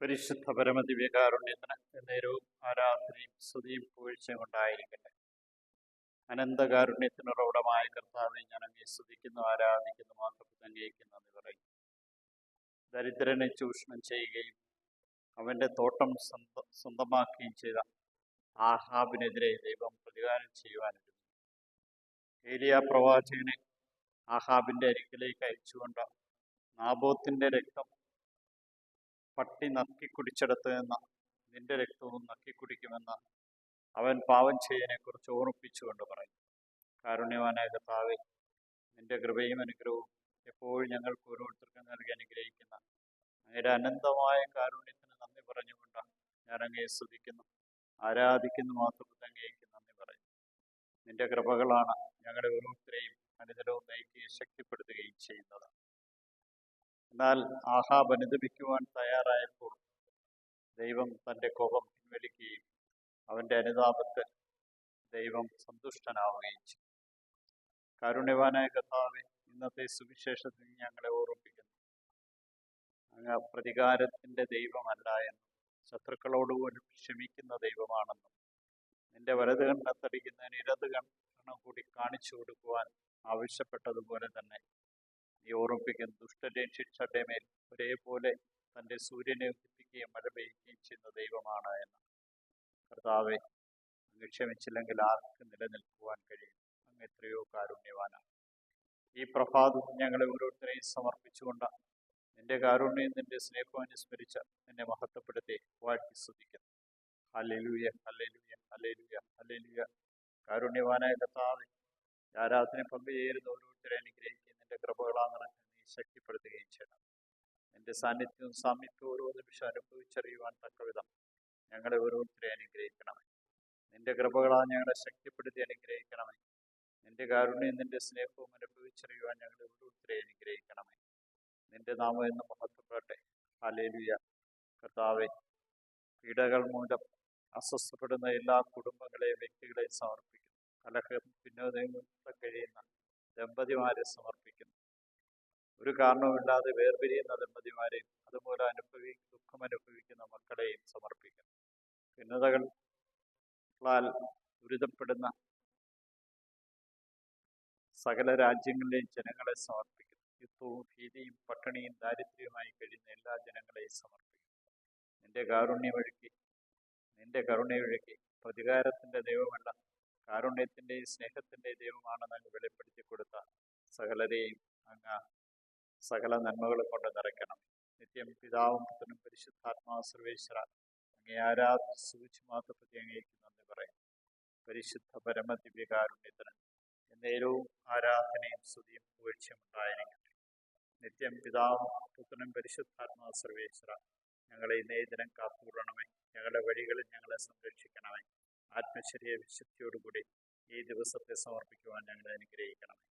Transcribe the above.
പരിശുദ്ധ പരമദിവ്യകാരുണ്യത്തിന് എന്നേരവും ആരാധനയും സ്തുതിയും പുകഴ്ചയും ഉണ്ടായിരിക്കട്ടെ. അനന്തകാരുണ്യത്തിനുറവിടമായ കർത്താവെ ഞാൻ അങ്ങേ സ്തുതിക്കുന്നു ആരാധിക്കുന്നു മാത്രം അംഗീകരിക്കുന്നു എന്ന് പറയും ദരിദ്രനെ ചൂഷണം ചെയ്യുകയും അവന്റെ തോട്ടം സ്വന്തം സ്വന്തമാക്കുകയും ചെയ്ത ആഹാബിനെതിരെ ദൈവം പ്രതികാരം ചെയ്യുവാനൊരുങ്ങി ഏലിയ പ്രവാചകനെ ആഹാബിന്റെ അരികിലേക്ക് അയച്ചുകൊണ്ട് നാബോത്തിന്റെ രക്തം പട്ടി നക്കി കുടിച്ചെടുത്ത് എന്ന നിന്റെ രക്തവും നക്കി കുടിക്കുമെന്ന് അവൻ പാവം ചെയ്യനെക്കുറിച്ച് ഓർമ്മിപ്പിച്ചുകൊണ്ട് പറയും. കാരുണ്യവാനായ കർത്താവെ നിന്റെ കൃപയും അനുഗ്രഹവും എപ്പോഴും ഞങ്ങൾക്ക് ഓരോരുത്തർക്കും നൽകി അനുഗ്രഹിക്കുന്ന അങ്ങയുടെ അനന്തമായ കാരുണ്യത്തിന് നന്ദി പറഞ്ഞുകൊണ്ട് ഞാൻ അങ്ങയെ സ്തുതിക്കുന്നു. ആരാധിക്കുന്നു മാത്രം അങ്ങേക്ക് നന്ദി പറയും. നിന്റെ കൃപകളാണ് ഞങ്ങളുടെ ഓരോരുത്തരെയും അനുദിനവും നയിക്കുകയും ശക്തിപ്പെടുത്തുകയും ചെയ്യുന്നത്. എന്നാൽ ആഹാബ് അനുദപിക്കുവാൻ തയ്യാറായപ്പോൾ ദൈവം തന്റെ കോപം പിൻവലിക്കുകയും അവന്റെ അനുതാപത്തിൽ ദൈവം സന്തുഷ്ടനാവുകയും ചെയ്തു. കാരുണ്യവാനായ കഥാവെ ഇന്നത്തെ സുവിശേഷത്തിൽ ഞങ്ങളെ ഓർമ്മിപ്പിക്കുന്നു. അങ്ങ് പ്രതികാരത്തിന്റെ ദൈവമല്ല എന്നും ശത്രുക്കളോട് പോലും ക്ഷമിക്കുന്ന ദൈവമാണെന്നും നിന്റെ വലത് കണ്ണത്തടിക്കുന്നതിന് ഇടത് കണ്ണം കൂടി കാണിച്ചു കൊടുക്കുവാൻ ആവശ്യപ്പെട്ടതുപോലെ തന്നെ നീ ഓർമ്മിപ്പിക്കുന്ന ദുഷ്ടന്റെയും ശിക്ഷയുടെ മേൽ ഒരേപോലെ തന്റെ സൂര്യനെ ഉദിപ്പിക്കുകയും മഴ പെയ്യുകയും ചെയ്യുന്ന ദൈവമാണ് എന്ന്. കർത്താവെ അങ്ങ് ക്ഷമിച്ചില്ലെങ്കിൽ ആർക്ക് നിലനിൽക്കുവാൻ കഴിയും? അങ്ങ് എത്രയോ കാരുണ്യവാനാണ്. ഈ പ്രഭാതം ഞങ്ങളെ ഓരോരുത്തരെയും സമർപ്പിച്ചുകൊണ്ട് നിന്റെ കാരുണ്യം നിന്റെ സ്നേഹം അനുസ്മരിച്ച് നിന്നെ മഹത്വപ്പെടുത്തി വാഴ്ത്തി സ്തുതിക്കുന്നു ഹല്ലേലൂയ ഹല്ലേലൂയ ഹല്ലേലൂയ ഹല്ലേലൂയ. കാരുണ്യവാനായ കർത്താവെ ആരാധന പങ്കുചേരുന്ന ഓരോരുത്തരെ അനുഗ്രഹിക്കുകയും നിന്റെ കൃപകളാ നിറഞ്ഞ് നീ ശക്തിപ്പെടുത്തുകയും ചെയ്യണം. നിന്റെ സാന്നിധ്യവും സാമീപ്യവും ഓരോ നിമിഷം അനുഭവിച്ചറിയുവാൻ തക്കവിധം ഞങ്ങളെ ഓരോരുത്തരെ അനുഗ്രഹിക്കണമേ. നിന്റെ കൃപകളാ ഞങ്ങളെ ശക്തിപ്പെടുത്തി അനുഗ്രഹിക്കണമേ. നിന്റെ കാരുണ്യം നിന്റെ സ്നേഹവും അനുഭവിച്ചറിയുവാൻ ഞങ്ങളെ ഓരോരുത്തരെ അനുഗ്രഹിക്കണമേ. നിന്റെ നാമം എന്ന് മഹത്വപ്പെടട്ടെ. ഹാലേലുയ കർത്താവെ പീഡകൾ മൂലം അസ്വസ്ഥപ്പെടുന്ന എല്ലാ കുടുംബങ്ങളെയും വ്യക്തികളെയും സമർപ്പിക്കുന്നു. കലഹം ഭിന്നതയും കഴിയുന്ന ദമ്പതിമാരെ സമർപ്പിക്കുന്നു. ഒരു കാരണവുമില്ലാതെ വേർപിരിയുന്ന ദമ്പതിമാരെയും അതുമൂലം അനുഭവി ദുഃഖം അനുഭവിക്കുന്ന മക്കളെയും സമർപ്പിക്കുന്നു. ഭിന്നതകളാൽ ദുരിതപ്പെടുന്ന സകല രാജ്യങ്ങളിലെയും ജനങ്ങളെ സമർപ്പിക്കുന്നു. യുദ്ധവും ഭീതിയും പട്ടിണിയും ദാരിദ്ര്യവുമായി കഴിയുന്ന എല്ലാ ജനങ്ങളെയും സമർപ്പിക്കുന്നു. നിന്റെ കാരുണ്യമൊഴുക്കി നിന്റെ കരുണയൊഴുക്കി പ്രതികാരത്തിന്റെ ദൈവമല്ല കാരുണ്യത്തിന്റെയും സ്നേഹത്തിന്റെയും ദൈവമാണെന്ന് കൊടുത്ത സകലരെയും അങ്ങ് സകല നന്മകളും കൊണ്ട് നിറയ്ക്കണം. നിത്യം പിതാവും പുത്രനും പരിശുദ്ധാത്മാവ് സർവേശ്വര അങ്ങേ ആരാധന സൂചി മാത്രപ്പെട്ടി അങ്ങേക്ക് നന്ദി പറയും പരിശുദ്ധ പരമ ദിവ്യകാരുണ്യത്തിന് എന്നേരവും ആരാധനയും സ്തുതിയും പുകഴ്ചയും ഉണ്ടായിരിക്കട്ടെ. നിത്യം പിതാവും പുത്രനും പരിശുദ്ധാത്മാവ് സർവേശ്വര ഞങ്ങളെ ഇന്നേ ദിനം കാത്തുകൊള്ളണമേ. ഞങ്ങളുടെ വഴികളിൽ ഞങ്ങളെ സംരക്ഷിക്കണമേ. ആത്മശരീര വിശുദ്ധിയോടുകൂടി ഈ ദിവസത്തെ സമർപ്പിക്കുവാൻ ഞങ്ങളെ അനുഗ്രഹിക്കണമേ.